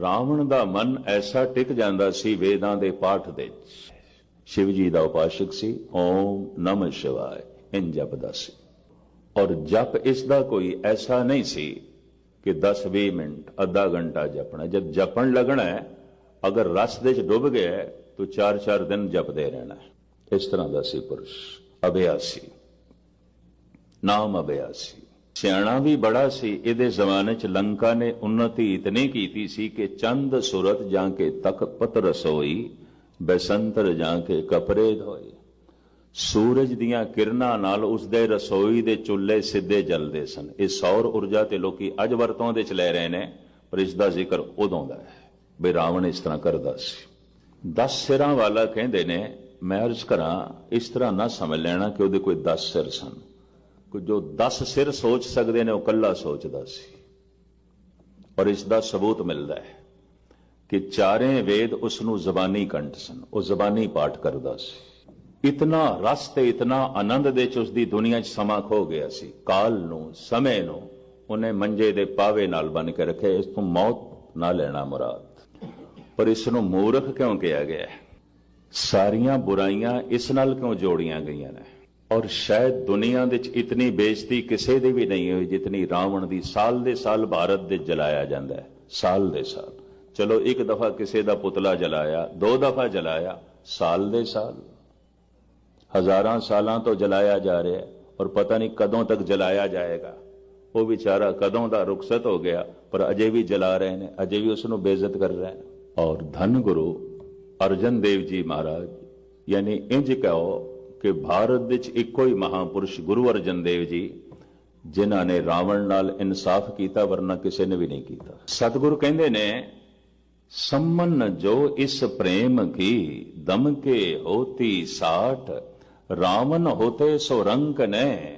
ਰਾਵਣ ਦਾ ਮਨ ਐਸਾ ਟਿਕ ਜਾਂਦਾ ਸੀ ਵੇਦਾਂ ਦੇ ਪਾਠ ਦੇ ਸ਼ਿਵ ਜੀ ਦਾ ਉਪਾਸ਼ਕ ਸੀ ਓਮ ਨਮঃ ਸ਼ਿਵਾਏ ਇਨ ਜਪਦਾ ਸੀ ਔਰ ਜਪ ਇਸ ਦਾ ਕੋਈ ਐਸਾ ਨਹੀਂ ਸੀ ਕਿ 10-20 ਮਿੰਟ ਅੱਧਾ ਘੰਟਾ ਜਪਣਾ। ਜਦ ਜਪਣ ਲੱਗਣਾ ਹੈ ਅਗਰ ਰਸ ਦੇ ਚ ਡੁੱਬ ਗਿਆ ਹੈ, ਤਾਂ 4-4 ਦਿਨ ਜਪਦੇ ਰਹਿਣਾ ਇਸ ਤਰ੍ਹਾਂ ਦਾ ਸੀ ਪੁਰਸ਼। ਅਭਿਆਸੀ। ਨਾਮ ਅਭਿਆਸੀ। ਸਿਆਣਾ ਵੀ ਬੜਾ ਸੀ, ਇਹਦੇ ਜ਼ਮਾਨੇ ਚ ਲੰਕਾ ਨੇ ਉન્નਤੀ ਇਤਨੀ ਕੀਤੀ ਸੀ ਕਿ ਚੰਦ ਸੁਰਤ ਜਾਂ ਕੇ ਤਖ ਪਤ ਰਸੋਈ ਬਸੰਤਰ ਜਾਂ ਕੇ ਕਪਰੇ ਧੋਈ ਸੂਰਜ ਦੀਆਂ ਕਿਰਨਾਂ ਨਾਲ ਉਸ ਦੇ ਰਸੋਈ ਦੇ ਚੁੱਲ੍ਹੇ ਸਿੱਧੇ ਜਲਦੇ ਸਨ। ਇਹ ਸੌਰ ਊਰਜਾ ਤੇ ਲੋਕੀ ਅੱਜ ਵਰਤੋਂ ਦੇ ਚ ਲੈ ਰਹੇ ਨੇ, ਪਰ ਇਸ ਦਾ ਜ਼ਿਕਰ ਉਦੋਂ ਦਾ ਹੈ, ਵੀ ਰਾਵਣ ਇਸ ਤਰ੍ਹਾਂ ਕਰਦਾ ਸੀ। 10 ਸਿਰਾਂ ਵਾਲਾ ਕਹਿੰਦੇ ਨੇ, ਮੈਂ ਅਰਜ਼ ਕਰਾਂ, ਇਸ ਤਰ੍ਹਾਂ ਨਾ ਸਮਝ ਲੈਣਾ ਕਿ ਉਹਦੇ ਕੋਈ 10 ਸਿਰ ਸਨ। ਕਿ ਜੋ 10 ਸਿਰ ਸੋਚ ਸਕਦੇ ਨੇ ਉਹ ਕੱਲਾ ਸੋਚਦਾ ਸੀ। ਔਰ ਇਸ ਦਾ ਸਬੂਤ ਮਿਲਦਾ ਹੈ ਕਿ ਚਾਰੇ ਵੇਦ ਉਸ ਨੂੰ ਜ਼ਬਾਨੀ ਕੰਠ ਸਨ। ਉਹ ਜ਼ਬਾਨੀ ਪਾਠ ਕਰਦਾ ਸੀ। ਇਤਨਾ ਰਸ ਤੇ ਇਤਨਾ ਆਨੰਦ ਦੇ ਚ ਉਸ ਦੀ ਦੁਨੀਆ 'ਚ ਸਮਾਂ ਖੋ ਗਿਆ ਸੀ। ਕਾਲ ਨੂੰ, ਸਮੇਂ ਨੂੰ ਉਹਨੇ ਮੰਜੇ ਦੇ ਪਾਵੇ ਨਾਲ ਬਨ ਕੇ ਰੱਖਿਆ ਇਸ ਤੋਂ ਮੌਤ ਨਾ ਲੈਣਾ ਮੁਰਾਦ। ਪਰ ਇਸ ਨੂੰ ਮੂਰਖ ਕਿਉਂ ਕਿਹਾ ਗਿਆ ਸਾਰੀਆਂ ਬੁਰਾਈਆਂ ਇਸ ਨਾਲ ਕਿਉਂ ਜੋੜੀਆਂ ਗਈਆਂ ਨੇ? ਔਰ ਸ਼ਾਇਦ ਦੁਨੀਆ ਦੇ ਵਿੱਚ ਇਤਨੀ ਬੇਇੱਜ਼ਤੀ ਕਿਸੇ ਦੀ ਵੀ ਨਹੀਂ ਹੋਈ ਜਿਤਨੀ ਰਾਵਣ ਦੀ ਸਾਲ ਦੇ ਸਾਲ ਭਾਰਤ ਦੇ ਜਲਾਇਆ ਜਾਂਦਾ ਹੈ, ਸਾਲ ਦੇ ਸਾਲ। ਚਲੋ ਇੱਕ ਦਫਾ ਕਿਸੇ ਦਾ ਪੁਤਲਾ ਜਲਾਇਆ, ਦੋ ਦਫਾ ਜਲਾਇਆ, ਸਾਲ ਦੇ ਸਾਲ। ਹਜ਼ਾਰਾਂ ਸਾਲਾਂ ਤੋਂ ਜਲਾਇਆ ਜਾ ਰਿਹਾ ਔਰ ਪਤਾ ਨਹੀਂ ਕਦੋਂ ਤੱਕ ਜਲਾਇਆ ਜਾਏਗਾ। ਉਹ ਵਿਚਾਰਾ ਕਦੋਂ ਦਾ ਰੁਖਸਤ ਹੋ ਗਿਆ, ਪਰ ਅਜੇ ਵੀ ਜਲਾ ਰਹੇ ਨੇ, ਅਜੇ ਵੀ ਉਸ ਨੂੰ ਬੇਇੱਜ਼ਤ ਕਰ ਰਹੇ ਨੇ। ਔਰ ਧੰਨ ਗੁਰੂ ਅਰਜਨ ਦੇਵ ਜੀ ਮਹਾਰਾਜ, ਯਾਨੀ ਇੰਜ ਕਹੋ ਕਿ ਭਾਰਤ ਵਿੱਚ ਇੱਕੋ ਹੀ ਮਹਾਪੁਰਸ਼ ਗੁਰੂ ਅਰਜਨ ਦੇਵ ਜੀ, ਜਿਨ੍ਹਾਂ ਨੇ ਰਾਵਣ ਨਾਲ ਇਨਸਾਫ ਕੀਤਾ, ਵਰਨਾ ਕਿਸੇ ਨੇ ਵੀ ਨਹੀਂ ਕੀਤਾ। ਸਤਿਗੁਰੂ ਕਹਿੰਦੇ ਨੇ, ਸੰਮਨ ਜੋ ਇਸ ਪ੍ਰੇਮ ਕੀ, ਦਮ ਕੇ ਹੋਤੀ ਸਾਠ, ਰਾਵਣ ਹੋਤੇ ਸੋ ਰੰਕ ਨੇ,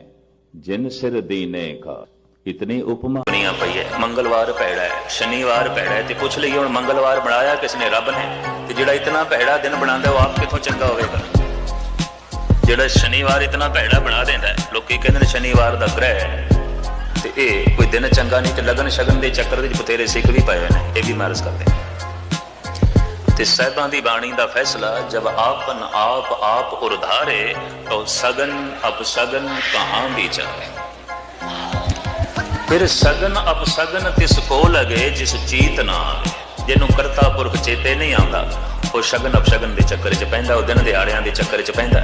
ਜਿਨ ਸਿਰ ਦੀਨੇ ਕਾ। ਇਤਨੀ ਉਪਮਾ ਬਣੀਆਂ ਪਈ ਹੈ, ਮੰਗਲਵਾਰ ਪੈੜਾ ਹੈ, ਸ਼ਨੀਵਾਰ ਪੈੜਾ ਹੈ, ਤੇ ਪੁੱਛ ਲਈਏ ਹੁਣ ਮੰਗਲਵਾਰ ਬਣਾਇਆ ਕਿਸ ਨੇ, ਰੱਬ ਨੇ? ਤੇ ਜਿਹੜਾ ਇਤਨਾ ਪੈੜਾ ਦਿਨ ਬਣਾਉਂਦਾ, ਉਹ ਆਪ ਕਿਥੋਂ ਚੰਗਾ ਹੋਵੇਗਾ? ਜਿਹੜਾ ਸ਼ਨੀਵਾਰ ਇਤਨਾ ਪੈੜਾ ਬਣਾ ਦਿੰਦਾ ਹੈ, ਲੋਕੀ ਕਹਿੰਦੇ ਨੇ ਸ਼ਨੀਵਾਰ ਦਾ ਗ੍ਰਹਿ ਹੈ। ਤੇ ਇਹ ਕੋਈ ਦਿਨ ਚੰਗਾ ਨਹੀਂ ਤੇ ਲਗਨ ਸ਼ਗਨ ਦੇ ਚੱਕਰ ਵਿੱਚ ਬਥੇਰੇ ਸਿੱਖ ਵੀ ਪਏ ਨੇ ਇਹ ਵੀ ਮਾਰਸ ਕਰਦੇ ਤੇ ਸਹਿਬਾਂ ਦੀ ਬਾਣੀ ਦਾ ਫੈਸਲਾ ਜਬ ਆਪਨ ਆਪ ਆਪ ਉਰਧਾਰੇ ਤਾਂ ਸਗਨ ਅਪਸਗਨ ਕਹਾਂ ਵਿਚਾਰੇ ਫਿਰ ਸਗਨ ਅਪਸਗਨ ਤਿਸ ਕੋ ਲਗੇ ਜਿਸ ਚੀਤ ਨਾ ਜਿਹਨੂੰ ਕਰਤਾ ਪੁਰਖ ਚੇਤੇ ਨਹੀਂ ਆਉਂਦਾ ਉਹ ਸ਼ਗਨ ਅਪਸ਼ਗਨ ਦੇ ਚੱਕਰ 'ਚ ਪੈਂਦਾ ਉਹ ਦਿਨ ਦਿਹਾੜਿਆਂ ਦੇ ਚੱਕਰ 'ਚ ਪੈਂਦਾ